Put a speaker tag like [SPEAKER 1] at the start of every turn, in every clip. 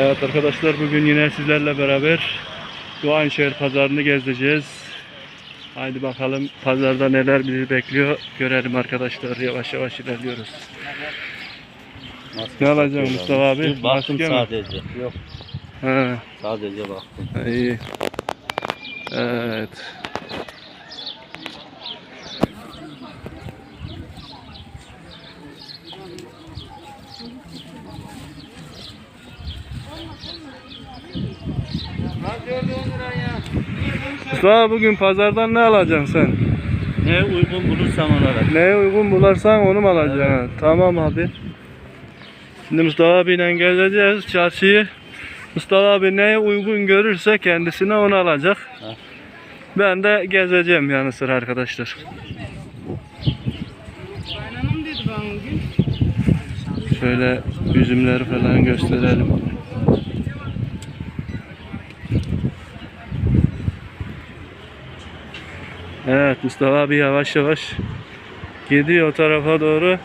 [SPEAKER 1] Evet arkadaşlar bugün yine sizlerle beraber Doğanşehir pazarını gezeceğiz. Haydi bakalım pazarda neler bizi bekliyor görelim arkadaşlar. Yavaş yavaş ilerliyoruz. Ne alacaksın Mustafa abi?
[SPEAKER 2] Baktım
[SPEAKER 1] Maske mi?
[SPEAKER 2] sadece. Yok
[SPEAKER 1] Ha,
[SPEAKER 2] sadece baktım.
[SPEAKER 1] iyi. Evet. Mustafa bugün pazardan ne alacaksın sen?
[SPEAKER 2] Ne uygun bulursam olarak.
[SPEAKER 1] Neye uygun bularsan onu mu alacaksın? Tamam abi. Şimdi Mustafa abiyle gezeceğiz çarşıyı. Mustafa abi neye uygun görürse kendisine onu alacak.
[SPEAKER 2] Ha.
[SPEAKER 1] Ben de gezeceğim yanı sıra arkadaşlar. Şöyle üzümleri falan gösterelim. Evet Mustafa abi yavaş yavaş gidiyor o tarafa doğru.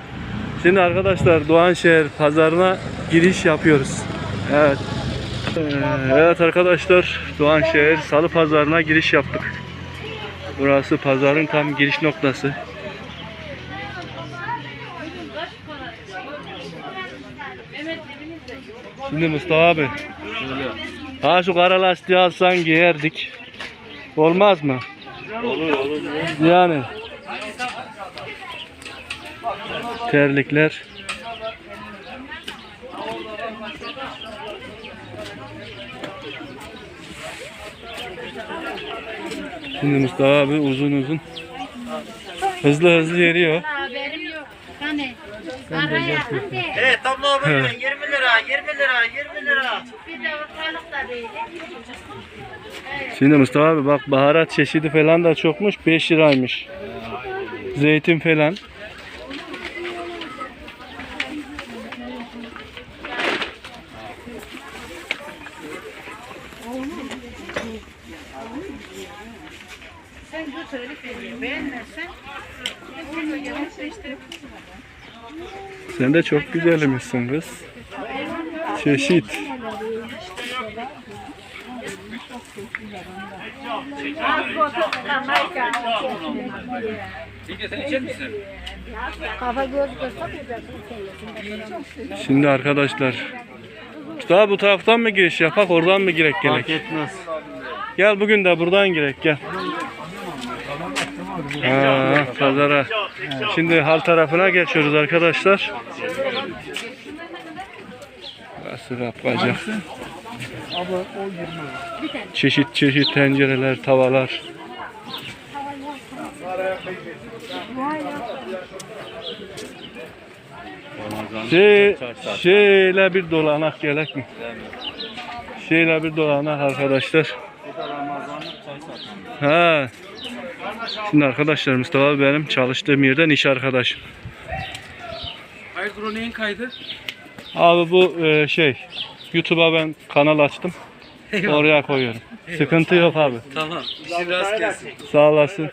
[SPEAKER 1] Şimdi arkadaşlar Doğanşehir pazarına giriş yapıyoruz. Evet. Evet arkadaşlar Doğanşehir Salı pazarına giriş yaptık. Burası pazarın tam giriş noktası. Şimdi Mustafa abi. Ha şu kara lastiği alsan giyerdik. Olmaz mı?
[SPEAKER 2] Olur olur.
[SPEAKER 1] Yani. Terlikler. Şimdi Mustafa abi uzun uzun hızlı hızlı yeriyor.
[SPEAKER 3] Hani.
[SPEAKER 2] Evet tablo buyurun 20 lira 20 lira 20 lira.
[SPEAKER 1] Şimdi Mustafa abi bak baharat çeşidi falan da çokmuş 5 liraymış. Zeytin falan.
[SPEAKER 3] Sen
[SPEAKER 1] de çok güzelmişsin kız. Çeşit.
[SPEAKER 3] Kafa göz görsek
[SPEAKER 1] Şimdi arkadaşlar. Mustafa bu taraftan mı giriş yapak oradan mı girek
[SPEAKER 2] Fark
[SPEAKER 1] gerek?
[SPEAKER 2] etmez.
[SPEAKER 1] Gel bugün de buradan girek gel. Ha, pazara. Şimdi hal tarafına geçiyoruz arkadaşlar. Burası kapkacak. Çeşit çeşit tencereler, tavalar. Şey, şeyle bir dolanak gerek mi? Şeyle bir dolanak arkadaşlar. Ha. Şimdi arkadaşlar Mustafa abi benim çalıştığım yerden iş arkadaşım.
[SPEAKER 4] Hayırdır o neyin kaydı?
[SPEAKER 1] Abi bu e, şey YouTube'a ben kanal açtım. Oraya koyuyorum. Sıkıntı yok abi.
[SPEAKER 4] Tamam. İşin rast gelsin.
[SPEAKER 1] Sağ olasın.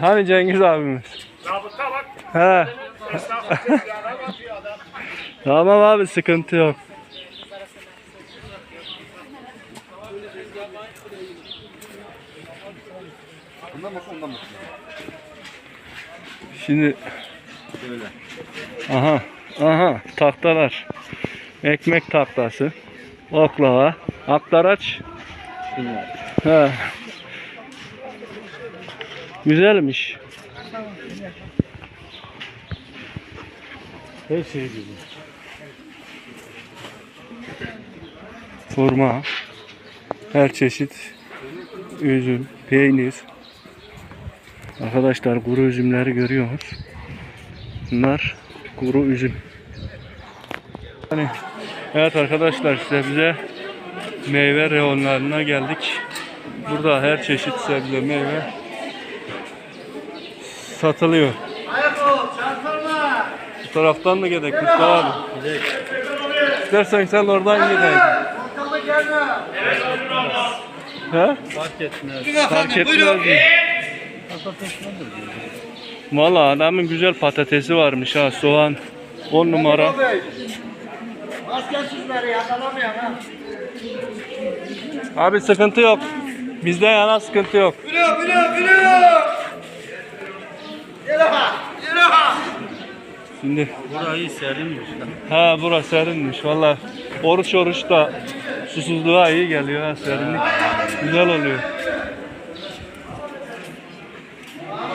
[SPEAKER 1] Hani Cengiz abimiz? He. tamam abi sıkıntı yok. Şimdi Aha, aha tahtalar. Ekmek tahtası. Oklava. Aktaraç. Güzelmiş.
[SPEAKER 2] Her şey güzel.
[SPEAKER 1] Hurma. Her çeşit üzüm, peynir. Arkadaşlar kuru üzümleri görüyoruz. Bunlar kuru üzüm. Yani, evet arkadaşlar sebze meyve reyonlarına geldik. Burada her çeşit sebze meyve satılıyor. Bu taraftan da gidelim Mustafa abi. İstersen sen oradan gidelim. He?
[SPEAKER 2] Fark etmez.
[SPEAKER 1] Fark etmez mi? Valla adamın güzel patatesi varmış ha soğan 10 numara.
[SPEAKER 2] Maskesizleri ha.
[SPEAKER 1] Abi sıkıntı yok. Bizde yana sıkıntı yok.
[SPEAKER 2] Biliyor biliyor biliyor. Yürü ha. Yürü ha.
[SPEAKER 1] Şimdi
[SPEAKER 4] Burayı serinmiş.
[SPEAKER 1] ha burası serinmiş valla. Oruç oruç da susuzluğa iyi geliyor ha serinlik. Güzel oluyor.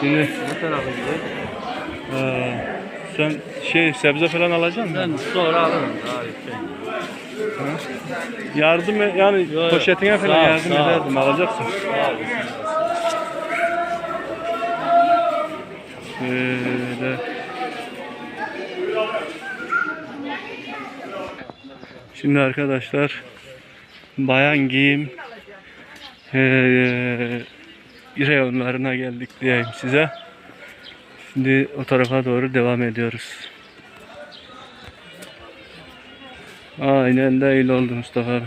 [SPEAKER 1] Şimdi
[SPEAKER 4] Ne tarafı gidiyor?
[SPEAKER 1] eee, sen şey sebze falan alacaksın mı?
[SPEAKER 4] Ben sonra alırım. Daha iyi.
[SPEAKER 1] Yardım e- yani
[SPEAKER 4] Yo, yo.
[SPEAKER 1] poşetine falan
[SPEAKER 4] Sağ ol,
[SPEAKER 1] yardım
[SPEAKER 4] sağ ol.
[SPEAKER 1] ederdim alacaksın. Şöyle. Şimdi arkadaşlar bayan giyim eee reyonlarına geldik diyeyim size. Şimdi o tarafa doğru devam ediyoruz. Aynen de öyle oldu Mustafa abi.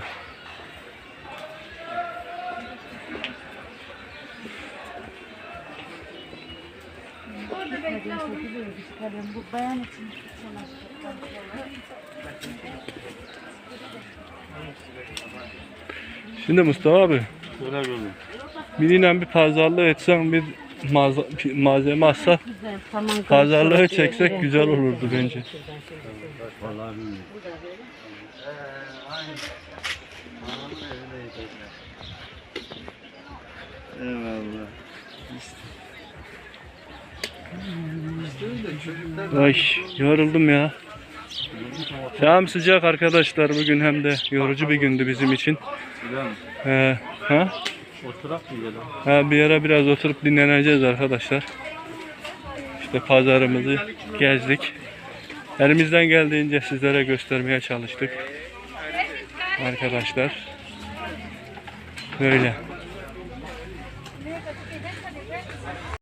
[SPEAKER 1] Şimdi Mustafa abi
[SPEAKER 4] Şöyle
[SPEAKER 1] biriyle bir pazarlık etsen bir malzeme alsak pazarlığı çeksek güzel olurdu bence.
[SPEAKER 2] Eyvallah.
[SPEAKER 1] Ay yoruldum ya. Tam sıcak arkadaşlar bugün hem de yorucu bir gündü bizim için. Ee, ha?
[SPEAKER 4] Oturak mı gidelim?
[SPEAKER 1] ha bir ara biraz oturup dinleneceğiz arkadaşlar. İşte pazarımızı gezdik. Elimizden geldiğince sizlere göstermeye çalıştık. Arkadaşlar. Böyle.